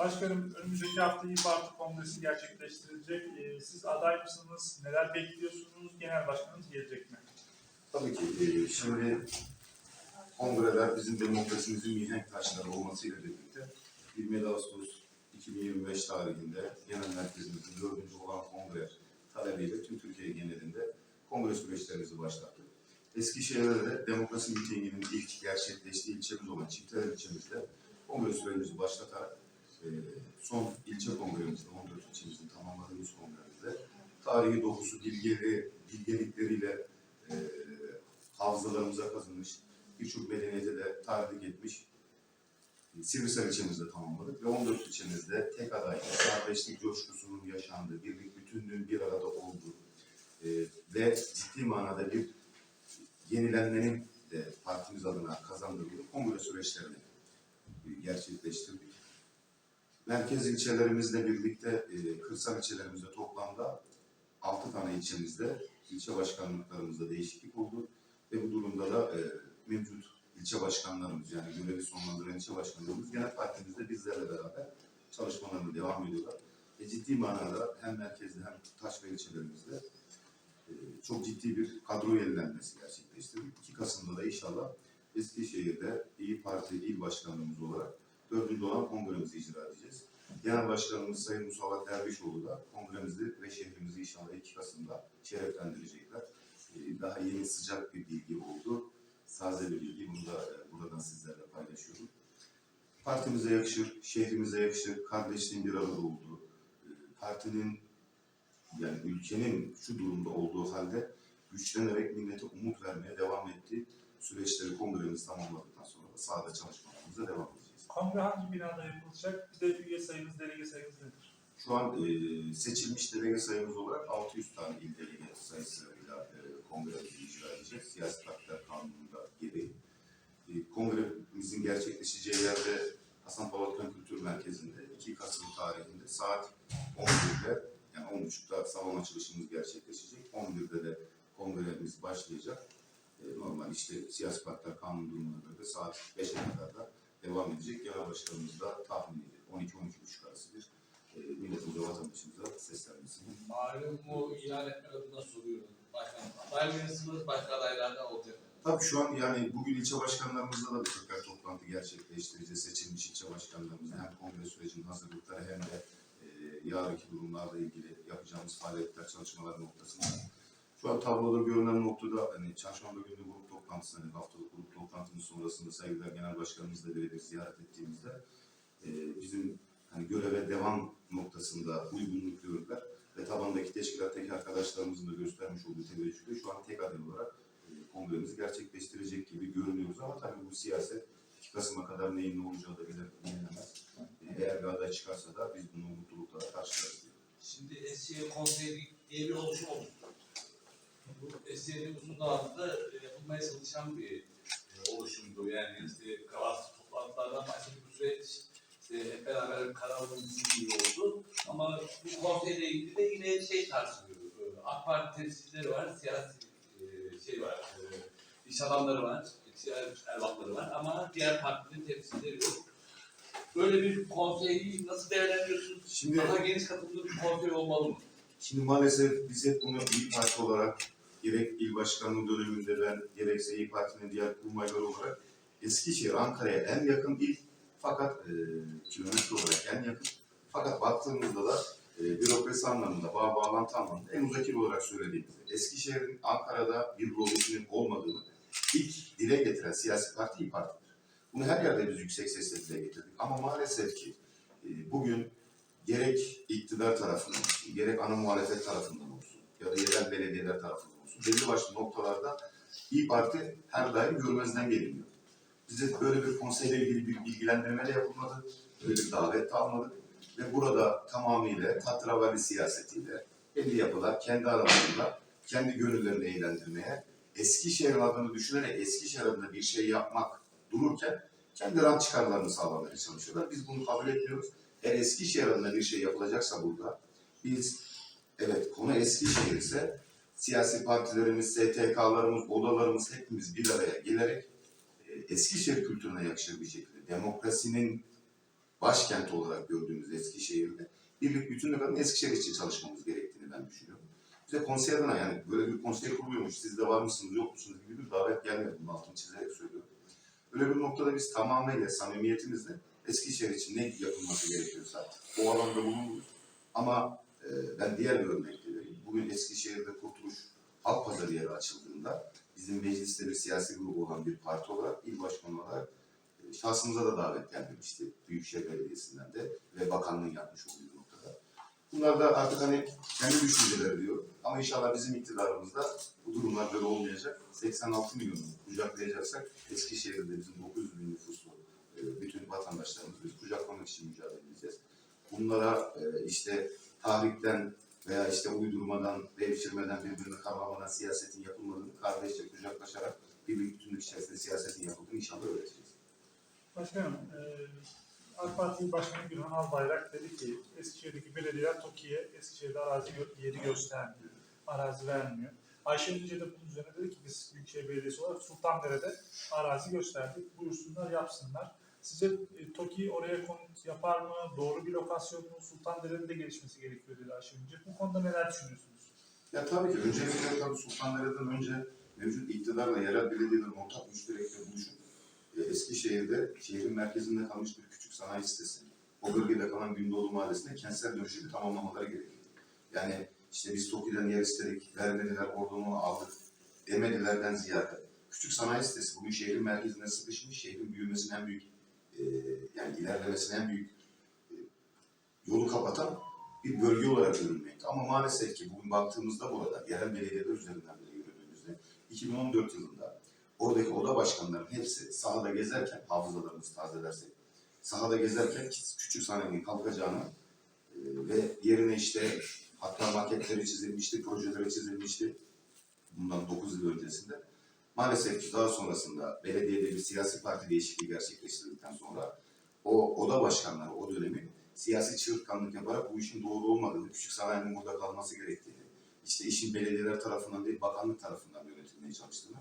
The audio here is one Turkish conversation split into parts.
Başkanım önümüzdeki hafta İYİ Parti Kongresi gerçekleştirilecek. Ee, siz aday mısınız? Neler bekliyorsunuz? Genel başkanınız gelecek mi? Tabii ki e, şimdi kongreler bizim demokrasimizin mihenk taşları olmasıyla birlikte 27 Ağustos 2025 tarihinde genel merkezimizin dördüncü olan kongre talebiyle tüm Türkiye genelinde kongre süreçlerimizi başlattık. Eskişehir'de de demokrasi mitinginin ilk gerçekleştiği ilçemiz olan Çifteler ilçemizde kongre sürecimizi başlatarak e, son ilçe kongremizde, 14 ilçemizin tamamladığımız kongremizde tarihi dokusu, bilgeleri, bilgelikleriyle e, hafızalarımıza kazınmış, birçok medeniyete de tarih etmiş e, Sivrisar ilçemizde tamamladık ve 14 ilçemizde tek aday, kardeşlik coşkusunun yaşandığı, birlik bütünlüğün bir arada olduğu e, ve ciddi manada bir yenilenmenin de partimiz adına kazandırıldığı kongre süreçlerini e, gerçekleştirdik. Merkez ilçelerimizle birlikte e, kırsal ilçelerimizde toplamda 6 tane ilçemizde ilçe başkanlıklarımızda değişiklik oldu ve bu durumda da e, mevcut ilçe başkanlarımız yani görevi sonlandıran ilçe başkanlarımız genel partimizde bizlerle beraber çalışmalarına devam ediyorlar. E, ciddi manada hem merkezde hem taş ve ilçelerimizde e, çok ciddi bir kadro yenilenmesi gerçekleştirdik. 2 Kasım'da da inşallah Eskişehir'de İyi Parti il başkanlığımız olarak dördüncü olan kongremizi icra edeceğiz. Genel Başkanımız Sayın Musavat Dervişoğlu da kongremizi ve şehrimizi inşallah 2 Kasım'da şereflendirecekler. Ee, Daha yeni sıcak bir bilgi oldu. Taze bir bilgi. Bunu da e, buradan sizlerle paylaşıyorum. Partimize yakışır, şehrimize yakışır, kardeşliğin bir arada olduğu, e, partinin yani ülkenin şu durumda olduğu halde güçlenerek millete umut vermeye devam ettiği süreçleri kongremiz tamamladıktan sonra da sahada çalışmalarımıza devam edeceğiz. Kongre hangi binada yapılacak? Bir de üye sayımız, delege sayımız nedir? Şu an e, seçilmiş delege sayımız olarak 600 tane il delege sayısıyla e, kongremizi icra edeceğiz. Siyasi partiler kanununda gereği. E, kongremizin gerçekleşeceği yerde Hasan Polatkan Kültür Merkezi'nde 2 Kasım tarihinde saat 11'de yani 10.30'da salon açılışımız gerçekleşecek. 11'de de kongremiz başlayacak. E, normal işte siyasi partiler kanun durumuna göre saat 5'e kadar da devam edecek. Genel başkanımız da tahmini 12-12.30 arası bir e, milletimize, vatandaşımıza seslenmesini. Malum bu ilan etmek adına soruyorum. Başkanım, aday? Başka adaylardan olacak? Tabii şu an yani bugün ilçe başkanlarımızla da bir tekrar toplantı gerçekleştireceğiz. Seçilmiş ilçe başkanlarımızla hem kongre sürecinin hazırlıkları hem de e, yarınki durumlarla ilgili yapacağımız faaliyetler, çalışmalar noktasında. Şu an tabloda görünen noktada hani çarşamba günü grup toplantısı, hani haftalık grup toplantımız sonrasında saygılar genel başkanımızla birebir ziyaret ettiğimizde e, bizim hani göreve devam noktasında uygunluk gördüler ve tabandaki teşkilattaki arkadaşlarımızın da göstermiş olduğu teveccühle şu an tek aday olarak e, kongremizi gerçekleştirecek gibi görünüyoruz ama tabii bu siyaset 2 Kasım'a kadar neyin ne olacağı da bilinemez. E, Eğer bir aday çıkarsa da biz bunu mutlulukla karşılarız diyorum. Şimdi Eskişehir Konseyi diye bir oluşum oldu. Bu Eskişehir'in uzun zamandır yapılmaya çalışan bir e, oluşumdu. Yani işte kahvaltı toplantılardan başlayan bu süreç işte hep beraber karar gibi oldu. Ama bu konseyle ilgili de yine şey tartışılıyor. E, AK Parti temsilcileri var, siyasi e, şey var, e, iş adamları var, siyasi erbapları var ama diğer partinin temsilcileri yok. Böyle bir konseyi nasıl değerlendiriyorsunuz? Şimdi Daha geniş katılımlı bir konsey olmalı mı? Şimdi maalesef biz hep bunu İyi Parti olarak gerek il başkanlığı döneminde ben gerekse İyi Parti'nin diğer kurmayları olarak Eskişehir Ankara'ya en yakın il fakat e, kilometre olarak en yakın. Fakat baktığımızda da e, bürokrasi anlamında, bağ bağlantı anlamında en uzak il olarak söylediğimizde Eskişehir'in Ankara'da bir rolünün olmadığını ilk dile getiren siyasi parti İyi Parti'dir. Bunu her yerde biz yüksek sesle dile getirdik. Ama maalesef ki e, bugün gerek iktidar tarafından gerek ana muhalefet tarafından olsun ya da yerel belediyeler tarafından belli başlı noktalarda İyi Parti her daim görmezden geliniyor. Bize böyle bir konseyle ilgili bir bilgilendirme de yapılmadı, böyle bir davet de almadık ve burada tamamıyla tatravalli siyasetiyle belli yapılar kendi aralarında kendi gönüllerini eğlendirmeye, Eskişehir'in adını düşünerek Eskişehir adına bir şey yapmak dururken kendi rant çıkarlarını sağlamaya çalışıyorlar. Biz bunu kabul etmiyoruz. Eğer Eskişehir adına bir şey yapılacaksa burada biz evet konu Eskişehir ise siyasi partilerimiz, STK'larımız, odalarımız hepimiz bir araya gelerek e, Eskişehir kültürüne yakışır bir şekilde demokrasinin başkent olarak gördüğümüz Eskişehir'de birlik bütünlük Eskişehir için çalışmamız gerektiğini ben düşünüyorum. Bize konsey adına yani böyle bir konsey kuruluyormuş, siz de var mısınız yok musunuz gibi bir davet gelmedi. Bunun altını çizerek söylüyorum. Öyle bir noktada biz tamamıyla samimiyetimizle Eskişehir için ne yapılması gerekiyorsa o alanda bulunuruz. Ama e, ben diğer bir örnek de vereyim. Bugün Eskişehir'de Kurtuluş Halk Pazarı yeri açıldığında bizim mecliste bir siyasi grubu olan bir parti olarak, il başkanı olarak e, şahsımıza da davet gelmemişti. Büyükşehir Belediyesi'nden de ve bakanlığın yapmış olduğu noktada. Bunlar da artık hani kendi düşünceleri diyor. Ama inşallah bizim iktidarımızda bu durumlar böyle olmayacak. 86 milyonu kucaklayacaksak Eskişehir'de bizim 900 bin nüfuslu e, bütün vatandaşlarımızı biz kucaklamak için mücadele edeceğiz. Bunlara e, işte tahrikten veya işte uydurmadan, devşirmeden, birbirini kavlamadan siyasetin yapılmadığını kardeşçe kucaklaşarak birlik bütünlük içerisinde siyasetin yapıldığını inşallah öğreteceğiz. Başkanım, e, AK Parti Başkanı Gülhan Albayrak dedi ki Eskişehir'deki belediyeler TOKİ'ye Eskişehir'de arazi yeri göstermiyor, arazi vermiyor. Ayşe Yüce de bunun üzerine dedi ki biz Büyükşehir Belediyesi olarak Sultandere'de arazi gösterdik, buyursunlar yapsınlar. Sizce e, TOKİ oraya konut yapar mı, doğru bir lokasyon mu, Sultandere'nin de gelişmesi gerekiyor dedi Ayşe. Bu konuda neler düşünüyorsunuz? Ya tabii ki öncelikle tabii Sultandere'den önce mevcut iktidarla yerel belediyelerin ortak müşterekle buluşup e, Eskişehir'de şehrin merkezinde kalmış bir küçük sanayi sitesi, o bölgede kalan Gündoğdu Mahallesi'nde kentsel dönüşümü tamamlamaları gerekiyor. Yani işte biz TOKİ'den yer istedik, vermediler, oradan aldık demedilerden ziyade küçük sanayi sitesi bugün şehrin merkezine sıkışmış, şehrin büyümesinin en büyük e, yani ilerlemesinin en büyük e, yolu kapatan bir bölge olarak görülmekte. Ama maalesef ki bugün baktığımızda burada yerel belediyeler üzerinden bile yürüdüğümüzde 2014 yılında oradaki oda başkanlarının hepsi sahada gezerken hafızalarımızı tazelersek sahada gezerken küçük sanayinin kalkacağını e, ve yerine işte hatta maketleri çizilmişti, projeleri çizilmişti bundan 9 yıl öncesinde. Maalesef ki daha sonrasında belediyede bir siyasi parti değişikliği gerçekleştirdikten sonra o oda başkanları o dönemi siyasi çığırtkanlık yaparak bu işin doğru olmadığını, küçük sanayinin burada kalması gerektiğini, işte işin belediyeler tarafından değil bakanlık tarafından yönetilmeye çalıştığını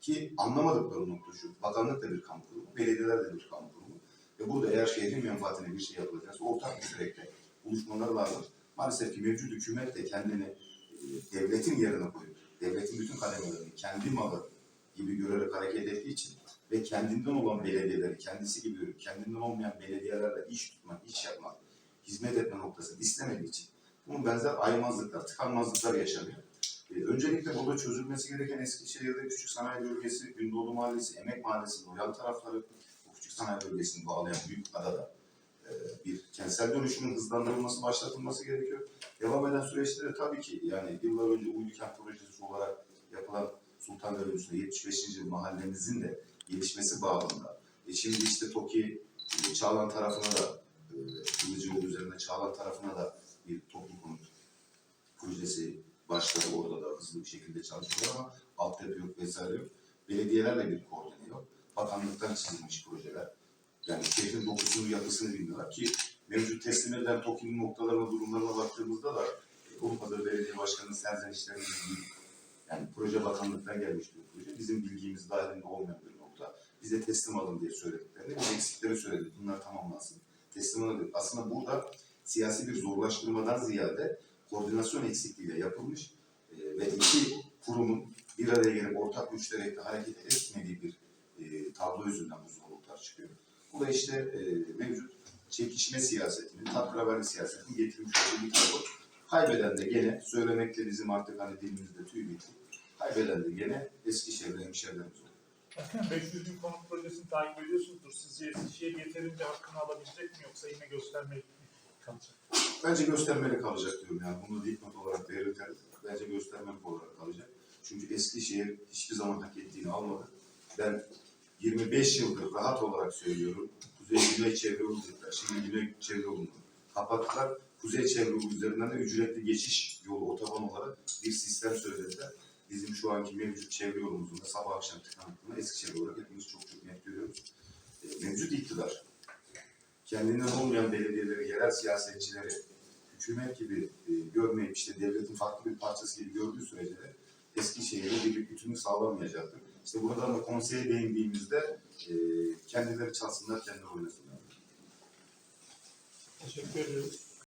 ki anlamadıkları nokta şu, bakanlık da bir kamu kurumu, belediyeler de bir kamu kurumu ve burada eğer şehrin menfaatine bir şey yapılacaksa ortak bir sürekli buluşmalar lazım. Maalesef ki mevcut hükümet de kendini e, devletin yerine koyup, devletin bütün kademelerini kendi malı gibi görerek hareket ettiği için ve kendinden olan belediyeleri kendisi gibi kendinden olmayan belediyelerle iş tutmak, iş yapmak, hizmet etme noktasını istemediği için bunun benzer aymazlıklar, tıkanmazlıklar yaşanıyor. Ee, öncelikle burada çözülmesi gereken Eskişehir'de küçük sanayi bölgesi, Gündoğdu Mahallesi, Emek Mahallesi, Royal tarafları, bu küçük sanayi bölgesini bağlayan büyük adada e, bir kentsel dönüşümün hızlandırılması, başlatılması gerekiyor. Devam eden süreçte de tabii ki yani yıllar önce Kent Projesi olarak yapılan Sultandere'nin üstünde 75. yıl mahallemizin de gelişmesi bağlamında. E şimdi işte TOKİ e, Çağlan tarafına da e, Kılıcıoğlu üzerinde Çağlan tarafına da bir toplu konut projesi başladı. Orada da hızlı bir şekilde çalışıyorlar ama altyapı yok vesaire yok. Belediyelerle bir koordine yok. Bakanlıktan çizilmiş projeler. Yani şehrin dokusunu, yapısını bilmiyorlar ki mevcut teslim edilen TOKİ'nin noktalarına, durumlarına baktığımızda da e, Urfa'da belediye başkanının serzenişlerinin değil. Yani proje bakanlıktan gelmiş bir proje. Bizim bilgimiz dahilinde olmayan bir. Bize teslim alın diye söylediklerini, bu eksikleri söyledi. Bunlar tamamlansın. Teslim alın. Aslında burada siyasi bir zorlaştırmadan ziyade koordinasyon eksikliğiyle yapılmış e, ve iki kurumun bir araya gelip ortak müşterekle hareket etmediği bir e, tablo yüzünden bu zorluklar çıkıyor. Bu da işte e, mevcut çekişme siyasetinin, takravari siyasetinin getirmiş olduğu bir tablo. Kaybeden de gene, söylemekte bizim artık hani dilimizde tüy bitti. Kaybeden de gene Eskişehir'de hemşehrilerimiz oldu. Başkanım 500 bin konut projesini takip ediyorsunuzdur. Sizce Eskişehir yeterince hakkını alabilecek mi yoksa yine göstermelik mi kalacak? Bence göstermelik kalacak diyorum yani. Bunu dipnot olarak belirtelim. Bence göstermelik olarak kalacak. Çünkü Eskişehir hiçbir zaman hak ettiğini almadı. Ben 25 yıldır rahat olarak söylüyorum. Kuzey Güney çevre dediler. Şimdi Güney çevre yolunu kapattılar. Kuzey çevre üzerinden de ücretli geçiş yolu otoban olarak bir sistem söylediler. Bizim şu anki mevcut çevre yolumuzun sabah akşam tıkanıklığını Eskişehir olarak hepimiz çok çok net görüyoruz. E, mevcut iktidar kendinden olmayan belediyeleri, yerel siyasetçileri hükümet gibi e, görmeyip işte devletin farklı bir parçası gibi gördüğü sürece de Eskişehir'e birlik bütünlük sağlanmayacaktır. İşte buradan da konseye değindiğimizde e, kendileri çalsınlar, kendileri oynasınlar. Teşekkür ediyoruz.